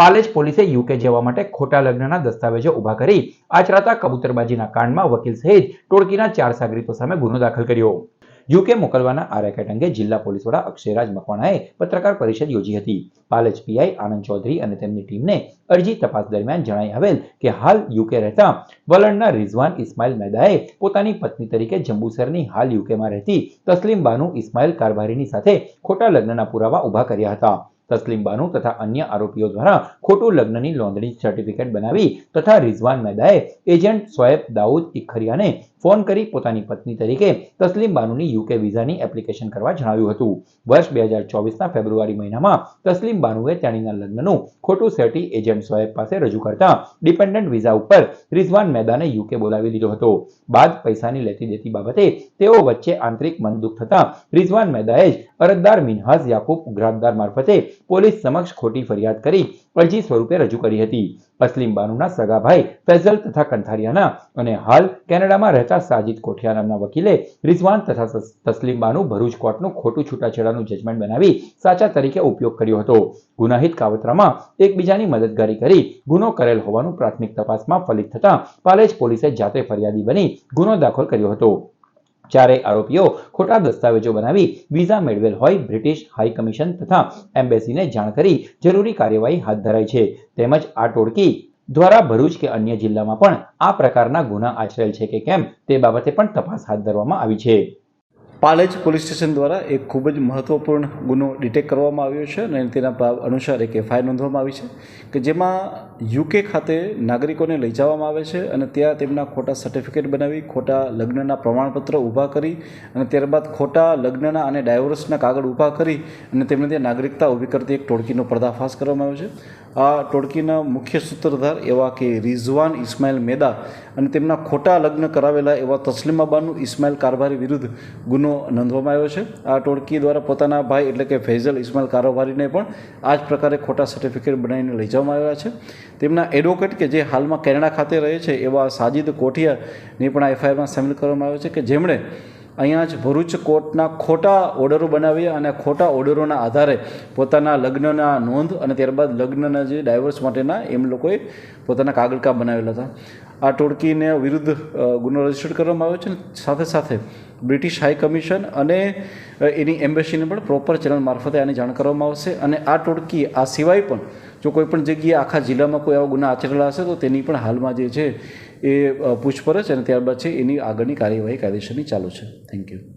પાલેજ પોલીસે યુકે જવા માટે ખોટા લગ્નના દસ્તાવેજો ઊભા કરી આચરાતા કબૂતરબાજીના કાંડમાં વકીલ સહિત ટોળકીના ચાર સાગરીતો સામે ગુનો દાખલ કર્યો. યુકે મોકલવાના આ રેકેટ અંગે જિલ્લા પોલીસ વડા અક્ષયરાજ મકવાણાએ પત્રકાર પરિષદ યોજી હતી. પાલેજ પીઆઈ આનંદ ચૌધરી અને તેમની ટીમને અરજી તપાસ દરમિયાન જણાઈ આવેલ કે હાલ યુકે રહેતા વલણના રિઝવાન ઇસ્માઇલ મેદાએ પોતાની પત્ની તરીકે જંબુસરની હાલ યુકેમાં રહેતી તસ્લીમ બાનુ ઇસ્માઇલ કારભારીની સાથે ખોટા લગ્નના પુરાવા ઊભા કર્યા હતા. તસ્લીમ બાનુ તથા અન્ય આરોપીઓ દ્વારા ખોટું લગ્નની નોંધણી સર્ટિફિકેટ બનાવી તથા રિઝવાન મેદાએ એજન્ટ સોએબ દાઉદ ઇખરિયાને ફોન કરી પોતાની પત્ની તરીકે તસ્લીમ બાનુની યુકે વિઝાની એપ્લિકેશન કરવા જણાવ્યું હતું. વર્ષ બે હજાર ચોવીસના ફેબ્રુઆરી મહિનામાં તસ્લીમ બાનુએ તેણીના લગ્નનું ખોટું સેટી એજન્ટ સોએબ પાસે રજૂ કરતા ડિપેન્ડન્ટ વિઝા ઉપર રિઝવાન મેદાને યુકે બોલાવી લીધો હતો. બાદ પૈસાની લેતી દેતી બાબતે તેઓ વચ્ચે આંતરિક મનદુખ થતા રિઝવાન મેદાએ જ અરજદાર મિનહાઝ યાકુબ ઉઘરાતદાર મારફતે પોલીસ સમક્ષ ખોટી ફરિયાદ કરી અરજી સ્વરૂપે રજૂ કરી હતી. અસલીમ બાનુના સગા ભાઈ ફૈઝલ તથા કંથારિયાના અને હાલ કેનેડામાં રહેતા સાજિદ કોઠિયા નામના વકીલે રિઝવાન તથા તસલીમ બાનુ ભરૂચ કોર્ટનું ખોટું છૂટાછેડાનું જજમેન્ટ બનાવી સાચા તરીકે ઉપયોગ કર્યો હતો. ગુનાહિત કાવતરામાં એકબીજાની મદદગારી કરી ગુનો કરેલ હોવાનું પ્રાથમિક તપાસમાં ફલિત થતા પાલેજ પોલીસે જાતે ફરિયાદી બની ગુનો દાખલ કર્યો હતો. ચારેય આરોપીઓ ખોટા દસ્તાવેજો બનાવી વિઝા મેળવેલ હોય બ્રિટિશ હાઈ કમિશન તથા એમ્બેસીને જાણ કરી જરૂરી કાર્યવાહી હાથ ધરાઈ છે. તેમજ આ ટોળકી દ્વારા ભરૂચ કે અન્ય જિલ્લામાં પણ આ પ્રકારના ગુના આચરેલ છે કે કેમ તે બાબતે પણ તપાસ હાથ ધરવામાં આવી છે. પાલેજ પોલીસ સ્ટેશન દ્વારા એક ખૂબ જ મહત્ત્વપૂર્ણ ગુનો ડિટેક્ટ કરવામાં આવ્યો છે અને તેના અનુસાર એક એફઆઈઆર નોંધવામાં આવી છે કે જેમાં યુકે ખાતે નાગરિકોને લઈ જવામાં આવે છે અને ત્યાં તેમના ખોટા સર્ટિફિકેટ બનાવી, ખોટા લગ્નના પ્રમાણપત્ર ઊભા કરી અને ત્યારબાદ ખોટા લગ્નના અને ડાયવોર્સના કાગળ ઊભા કરી અને તેમને ત્યાં નાગરિકતા ઊભી કરતી એક ટોળકીનો પર્દાફાશ કરવામાં આવ્યો છે. આ ટોળકીના મુખ્ય સૂત્રધાર એવા કે રિઝવાન ઇસ્માઇલ મેદા અને તેમના ખોટા લગ્ન કરાવેલા એવા તસ્લીમાબાનુ ઇસ્માઇલ કારભારી વિરુદ્ધ ગુનો નોંધવામાં આવ્યો છે. આ ટોળકી દ્વારા પોતાના ભાઈ એટલે કે ફૈઝલ ઇસ્માઇલ કારોબારીને પણ આ જ પ્રકારે ખોટા સર્ટિફિકેટ બનાવીને લઈ જવામાં આવ્યા છે. તેમના એડવોકેટ કે જે હાલમાં કેનેડા ખાતે રહે છે, એવા સાજિદ કોઠિયાને પણ એફઆઈઆરમાં સામેલ કરવામાં આવ્યો છે કે જેમણે અહીંયા જ ભરૂચ કોર્ટના ખોટા ઓર્ડરો બનાવ્યા અને ખોટા ઓર્ડરોના આધારે પોતાના લગ્નના નોંધ અને ત્યારબાદ લગ્નના જે ડાયવર્સ માટેના એમ લોકોએ પોતાના કાગળકા બનાવેલા હતા. આ ટોળકીને વિરુદ્ધ ગુનો રજિસ્ટર કરવામાં આવ્યો છે સાથે સાથે બ્રિટિશ હાઈ કમિશન અને એની એમ્બેસીને પણ પ્રોપર ચેનલ મારફતે આની જાણ કરવામાં આવશે અને આ ટોળકી, આ સિવાય પણ જો કોઈ પણ જગ્યાએ આખા જિલ્લામાં કોઈ આવા ગુના આચરેલા હશે, તો તેની પણ હાલમાં જે છે એ પૂછપરછ અને ત્યારબાદ છે એની આગળની કાર્યવાહી કાયદેસરની ચાલુ છે. Thank you